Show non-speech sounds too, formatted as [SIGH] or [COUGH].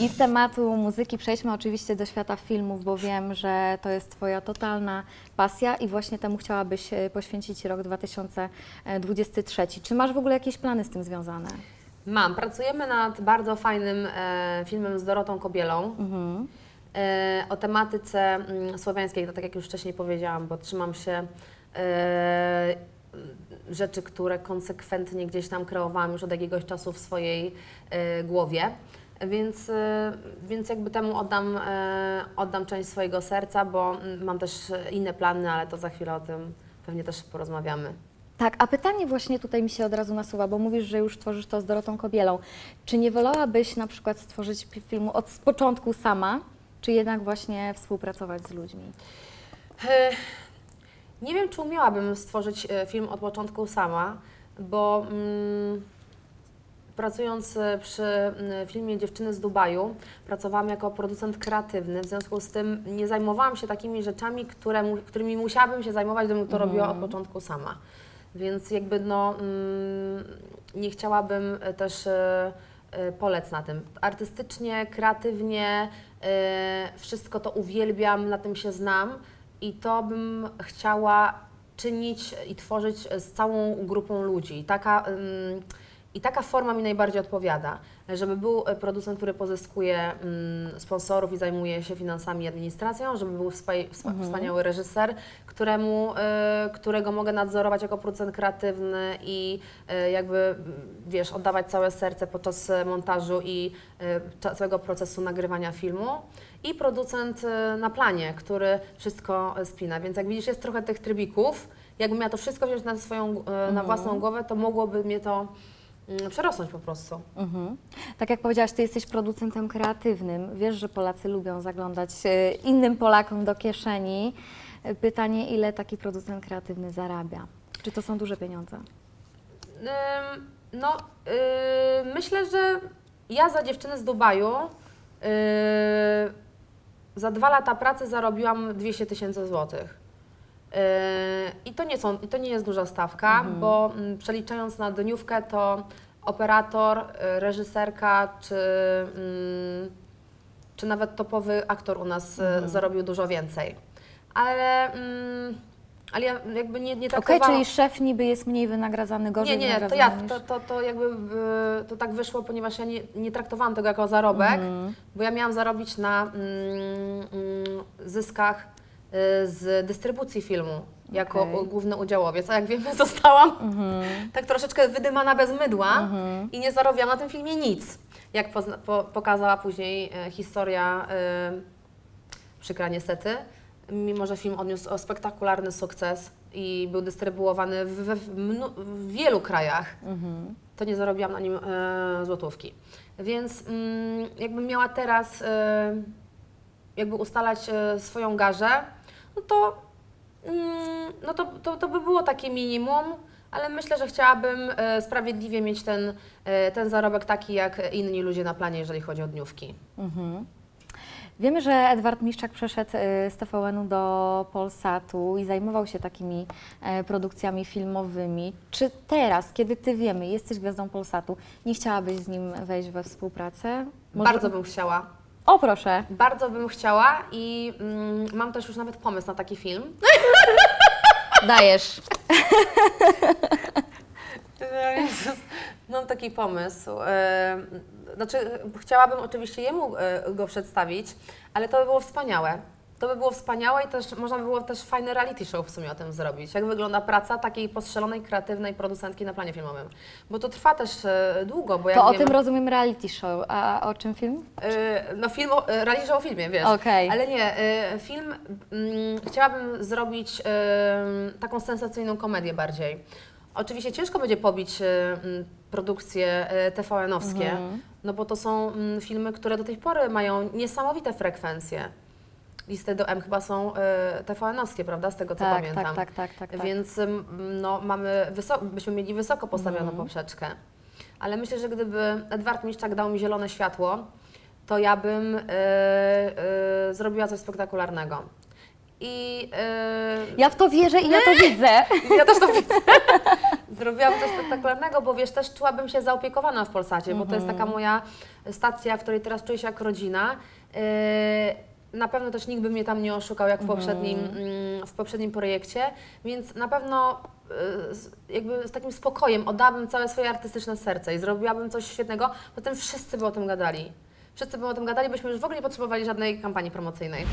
I z tematu muzyki przejdźmy oczywiście do świata filmów, bo wiem, że to jest Twoja totalna pasja i właśnie temu chciałabyś e, poświęcić rok 2023. Czy masz w ogóle jakieś plany z tym związane? Mam. Pracujemy nad bardzo fajnym e, filmem z Dorotą Kobielą. E, o tematyce mm, słowiańskiej, to tak jak już wcześniej powiedziałam, bo trzymam się e, rzeczy, które konsekwentnie gdzieś tam kreowałam już od jakiegoś czasu w swojej e, głowie. Więc, e, więc jakby temu oddam, e, oddam część swojego serca, bo mm, mam też inne plany, ale to za chwilę o tym pewnie też porozmawiamy. Tak, a pytanie właśnie tutaj mi się od razu nasuwa, bo mówisz, że już tworzysz to z Dorotą Kobielą. Czy nie wolałabyś na przykład stworzyć filmu od początku sama, czy jednak właśnie współpracować z ludźmi? E, Nie wiem, czy umiałabym stworzyć film od początku sama, bo mm, pracując e, przy mm, filmie Dziewczyny z Dubaju, pracowałam jako producent kreatywny, w związku z tym nie zajmowałam się takimi rzeczami, które, którymi musiałabym się zajmować, gdybym to robiła od początku sama. Więc jakby no, mm, nie chciałabym e, też e, polec na tym. Artystycznie, kreatywnie, wszystko to uwielbiam, na tym się znam i to bym chciała czynić i tworzyć z całą grupą ludzi. Taka, ym, I taka forma mi najbardziej odpowiada, żeby był e, producent, który pozyskuje ym, sponsorów i zajmuje się finansami i administracją, żeby był wspa- wspaniały reżyser, któremu, y, którego mogę nadzorować jako producent kreatywny i y, jakby, mm, wiesz, oddawać całe serce podczas montażu i y, całego procesu nagrywania filmu. I producent y, na planie, który wszystko spina. Więc jak widzisz, jest trochę tych trybików. Jakbym miała to wszystko wziąć na swoją, y, na własną głowę, to mogłoby mnie to mm, przerosnąć po prostu. Mhm. Tak jak powiedziałaś, ty jesteś producentem kreatywnym. Wiesz, że Polacy lubią zaglądać e, innym Polakom do kieszeni. E, Pytanie, ile taki producent kreatywny zarabia? Czy to są duże pieniądze? No, y, myślę, że ja za dziewczynę z Dubaju y, za dwa lata pracy zarobiłam 200 tysięcy złotych. Y, I to nie, są, to nie jest duża stawka, bo mm, przeliczając na dniówkę, to operator, y, reżyserka czy, mm, czy nawet topowy aktor u nas y, zarobił dużo więcej. Ale, mm, ale ja jakby nie, nie Okej, traktowałam... czyli szef niby jest mniej wynagradzany, gorzej Nie, nie, to ja, to, to, to jakby y, to tak wyszło, ponieważ ja nie, nie traktowałam tego jako zarobek, Mhm. bo ja miałam zarobić na mm, zyskach z dystrybucji filmu jako u- główny udziałowiec, a jak wiemy [LAUGHS] zostałam Mhm. tak troszeczkę wydymana bez mydła i nie zarobiłam na tym filmie nic. Jak pozna, po, pokazała później e, historia, e, przykra niestety, mimo że film odniósł spektakularny sukces i był dystrybuowany w, w, mnu- w wielu krajach, Mhm. to nie zarobiłam na nim e, złotówki. Więc mm, jakbym miała teraz e, jakby ustalać e, swoją garzę, no to, mm, no to, to, to by było takie minimum, ale myślę, że chciałabym e, sprawiedliwie mieć ten, e, ten zarobek taki jak inni ludzie na planie, jeżeli chodzi o dniówki. Mhm. Wiemy, że Edward Miszczak przeszedł z TVN-u do Polsatu i zajmował się takimi produkcjami filmowymi. Czy teraz, kiedy Ty wiemy, jesteś gwiazdą Polsatu, nie chciałabyś z nim wejść we współpracę? Może- Bardzo bym chciała. O, proszę. Bardzo bym chciała i mm, mam też już nawet pomysł na taki film. [LAUGHS] Dajesz. Jezus, Mam taki pomysł. E, Znaczy, chciałabym oczywiście jemu e, go przedstawić, ale to by było wspaniałe. To by było wspaniałe i też można by było też fajny reality show w sumie o tym zrobić. Jak wygląda praca takiej postrzelonej, kreatywnej producentki na planie filmowym. Bo to trwa też e, długo, bo jak To o tym rozumiem reality show. A o czym film? e, no film, o, e, reality show o filmie, wiesz. Okej. Ale nie, e, film mm, chciałabym zrobić taką sensacyjną komedię bardziej. Oczywiście ciężko będzie pobić e, mm, produkcje e, TVN-owskie, Mhm. no bo to są mm, filmy, które do tej pory mają niesamowite frekwencje. Listy do M chyba są e, TVN-owskie, prawda, z tego co tak, pamiętam. tak, tak, tak, tak, tak. Więc ym, no, mamy byśmy mieli wysoko postawioną Mhm. poprzeczkę. Ale myślę, że gdyby Edward Miszczak dał mi zielone światło, to ja bym y, y, zrobiła coś spektakularnego. I y, Ja w to wierzę i ja to widzę. ja też to widzę. [LAUGHS] Zrobiłabym coś spektakularnego, bo wiesz, też czułabym się zaopiekowana w Polsacie, bo to jest taka moja stacja, w której teraz czuję się jak rodzina. Yy, Na pewno też nikt by mnie tam nie oszukał, jak w poprzednim, mm, w poprzednim projekcie, więc na pewno yy, z- jakby z takim spokojem oddałabym całe swoje artystyczne serce i zrobiłabym coś świetnego, potem wszyscy by o tym gadali. Wszyscy by o tym gadali, byśmy już w ogóle nie potrzebowali żadnej kampanii promocyjnej.